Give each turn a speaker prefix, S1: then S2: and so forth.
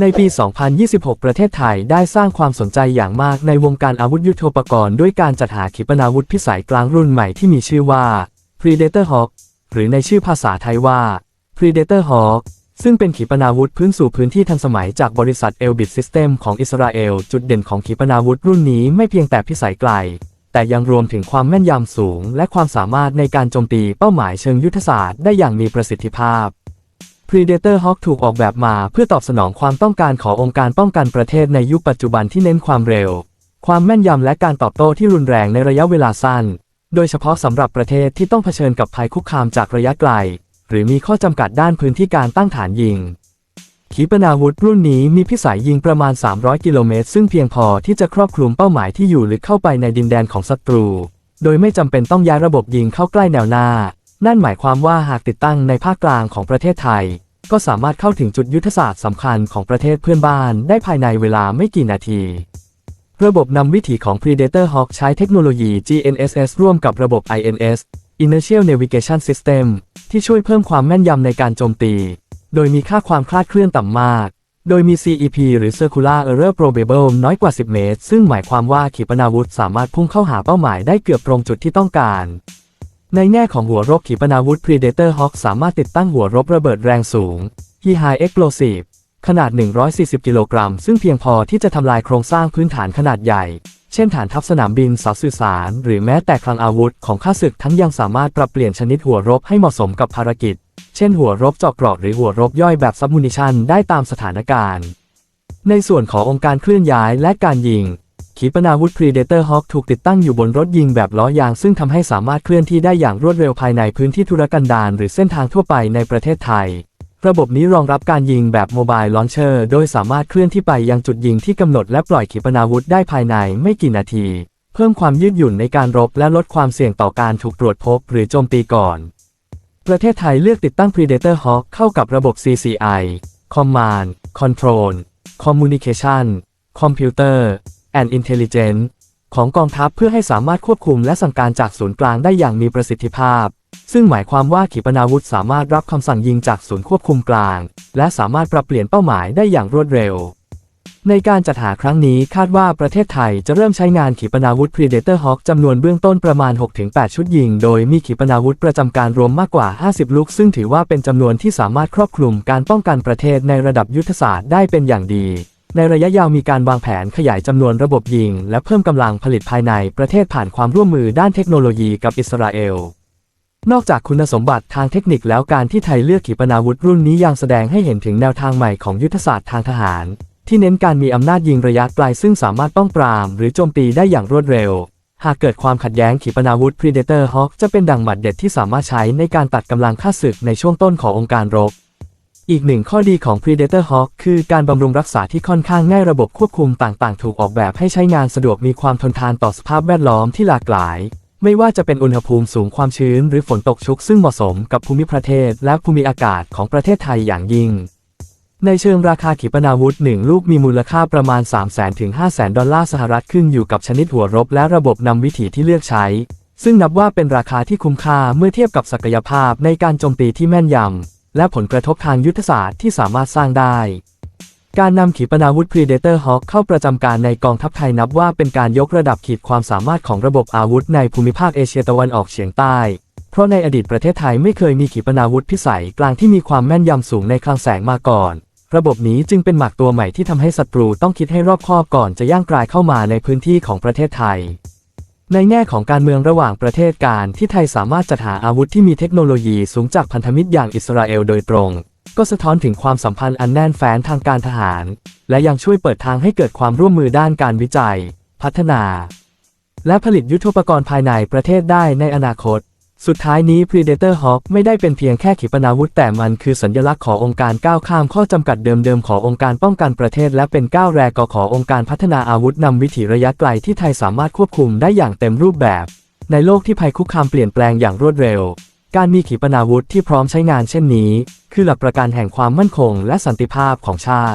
S1: ในปี 2026 ประเทศไทยได้สร้างความสนใจอย่างมากในวงการอาวุธยุทโธปกรณ์ด้วยการจัดหาขีปนาวุธพิสัยกลางรุ่นใหม่ที่มีชื่อว่า Predator Hawk หรือในชื่อภาษาไทยว่า Predator Hawk ซึ่งเป็นขีปนาวุธพื้นสู่พื้นที่ทันสมัยจากบริษัท Elbit System ของอิสราเอล จุดเด่นของขีปนาวุธรุ่นนี้ไม่เพียงแต่พิสัยไกล แต่ยังรวมถึงความแม่นยำสูง และความสามารถในการโจมตีเป้าหมายเชิงยุทธศาสตร์ได้อย่างมีประสิทธิภาพ Predator Hawk ถูกออกแบบมาเพื่อตอบสนองความต้องการขององค์การป้องกันประเทศในยุคปัจจุบันที่เน้นความเร็ว ความแม่นยำและการตอบโต้ที่รุนแรงในระยะเวลาสั้น โดยเฉพาะสำหรับประเทศที่ต้องเผชิญกับภัยคุกคามจากระยะไกล หรือมีข้อจำกัดด้านพื้นที่การตั้งฐานยิง ขีปนาวุธรุ่นนี้มีพิสัยยิงประมาณ 300 กิโลเมตรซึ่งเพียงพอที่จะครอบคลุมเป้าหมายที่อยู่ลึกเข้าไปในดินแดนของศัตรู โดยไม่จำเป็นต้องย้ายระบบยิงเข้าใกล้แนวหน้า นั่นหมายความว่าหากติดตั้งในภาคกลางของประเทศไทย ก็สามารถเข้าถึงจุดยุทธศาสตร์สำคัญของประเทศเพื่อนบ้านได้ภายในเวลาไม่กี่นาที ระบบนำวิถีของ Predator Hawk ใช้เทคโนโลยี GNSS ร่วมกับระบบ INS Inertial Navigation System ที่ช่วยเพิ่มความแม่นยำในการโจมตี โดยมีค่าความคลาดเคลื่อนต่ำมาก โดยมี CEP หรือ Circular Error Probable น้อยกว่า 10 เมตร ซึ่งหมายความว่าขีปนาวุธสามารถพุ่งเข้าหาเป้าหมายได้เกือบตรงจุดที่ต้องการ ในแง่ของหัวรบขีปนาวุธ Predator Hawk สามารถติดตั้งหัวรบระเบิดแรงสูง High Explosive ขนาด 140 กิโลกรัม ซึ่งเพียงพอที่จะทำลายโครงสร้างพื้นฐานขนาดใหญ่ เช่นฐานทัพสนามบินเสาสื่อสาร หรือแม้แต่คลังอาวุธของข้าศึกทั้งยังสามารถปรับเปลี่ยนชนิดหัวรบให้เหมาะสมกับภารกิจ เช่นหัวรบเจาะเกราะหรือหัวรบย่อยแบบซับมูนิชันได้ตามสถานการณ์ ในส่วนขององค์การเคลื่อนย้ายและการยิง ขีปนาวุธ Predator Hawk ถูกติดตั้งอยู่บนรถยิงแบบล้อยาง ซึ่งทำให้สามารถเคลื่อนที่ได้อย่างรวดเร็วภายในพื้นที่ธุรกันดารหรือเส้นทางทั่วไปในประเทศไทย ระบบนี้รองรับการยิงแบบโมบายลอนเชอร์โดยสามารถเคลื่อนที่ไปยังจุดยิงที่กำหนดและปล่อยขีปนาวุธได้ภายในไม่กี่นาที เพิ่มความยืดหยุ่นในการรบและลดความเสี่ยงต่อการถูกตรวจพบหรือโจมตีก่อน ประเทศไทยเลือกติดตั้ง Predator Hawk เข้ากับระบบ CCI Command Control Communication Computer and Intelligence ของกองทัพเพื่อให้สามารถควบคุมและสั่งการจากศูนย์กลางได้อย่างมีประสิทธิภาพ ซึ่งหมายความว่าขีปนาวุธสามารถรับคำสั่งยิงจากศูนย์ควบคุมกลาง และสามารถปรับเปลี่ยนเป้าหมายได้อย่างรวดเร็ว ในการจัดหาครั้งนี้คาดว่าประเทศไทยจะเริ่มใช้งานขีปนาวุธ Predator Hawk จำนวนเบื้องต้นประมาณ 6-8 ชุดยิง โดยมีขีปนาวุธประจำการรวมมากกว่า 50 ลูก ซึ่งถือว่าเป็นจำนวนที่สามารถครอบคลุมการป้องกันประเทศในระดับยุทธศาสตร์ได้เป็นอย่างดี ในระยะยาวมีการวางแผนขยายจำนวนระบบยิง และเพิ่มกำลังผลิตภายในประเทศผ่านความร่วมมือด้านเทคโนโลยีกับอิสราเอล นอกจากคุณสมบัติทางเทคนิคแล้วการที่ไทยเลือกขีปนาวุธรุ่นนี้ยังแสดงให้เห็นถึงแนวทางใหม่ของยุทธศาสตร์ทางทหาร ที่เน้นการมีอำนาจยิงระยะไกลซึ่งสามารถป้องปราม หรือโจมตีได้อย่างรวดเร็ว หากเกิดความขัดแย้งขีปนาวุธ Predator Hawk จะเป็นดังหมัดเด็ดที่สามารถใช้ในการตัดกำลังฆ่าศึกในช่วงต้นขององค์การรบ อีกหนึ่งข้อดีของ Predator Hawk คือการบำรุงรักษาที่ค่อนข้างง่ายระบบควบคุมต่างๆ ถูกออกแบบให้ใช้งานสะดวกมีความทนทานต่อสภาพแวดล้อมที่หลากหลาย ไม่ว่าจะเป็นอุณหภูมิสูงความชื้นหรือฝนตกชุกซึ่งเหมาะสมกับภูมิประเทศและภูมิอากาศของประเทศไทยอย่างยิ่ง ในเชิงราคาขีปนาวุธหนึ่งลูกมีมูลค่าประมาณ 3 0 0 0 0 0ถึง5 0 0 0 0 0 ดอลลาร์สหรัฐขึ้นอยู่กับชนิดหัวรบและระบบนำวิถีที่เลือกใช้ ซึ่งนับว่าเป็นราคาที่คุ้มค่าเมื่อเทียบกับศักยภาพในการโจมตีที่แม่นยำ และผลกระทบทางยุทธศาสตร์ที่สามารถสร้างได้ การนำขีปนาวุธ Predator Hawk เข้าประจำการในกองทัพไทยนับว่าเป็นการยกระดับขีดความสามารถของระบบอาวุธในภูมิภาคเอเชียตะวันออกเฉียงใต้ เพราะในอดีตประเทศไทยไม่เคยมีขีปนาวุธพิสัยกลางที่มีความแม่นยำสูงในคลังแสงมาก่อนระบบนี้จึงเป็นหมากตัวใหม่ที่ทำให้ศัตรูต้องคิดให้รอบคอบก่อนจะย่างกรายเข้ามาในพื้นที่ของประเทศไทย ในแง่ของการเมืองระหว่างประเทศการที่ไทยสามารถจัดหาอาวุธที่มีเทคโนโลยีสูงจากพันธมิตรอย่างอิสราเอลโดยตรง ก็สะท้อนถึงความสัมพันธ์อันแน่นแฟ้นทางการทหาร และยังช่วยเปิดทางให้เกิดความร่วมมือด้านการวิจัย พัฒนา และผลิตยุทโธปกรณ์ภายในประเทศได้ในอนาคต สุดท้ายนี้ Predator Hawk ไม่ได้เป็นเพียงแค่ขีปนาวุธแต่มันคือสัญลักษณ์ขององค์การก้าวข้ามข้อจำกัดเดิมๆขององค์การป้องกันประเทศ และเป็นก้าวแรกขององค์การพัฒนาอาวุธนำวิถีระยะไกลที่ไทยสามารถควบคุมได้อย่างเต็มรูปแบบ ในโลกที่ภัยคุกคามเปลี่ยนแปลงอย่างรวดเร็ว การมีขีปนาวุธที่พร้อมใช้งานเช่นนี้ คือหลักประกันแห่งความมั่นคง และสันติภาพของชาติ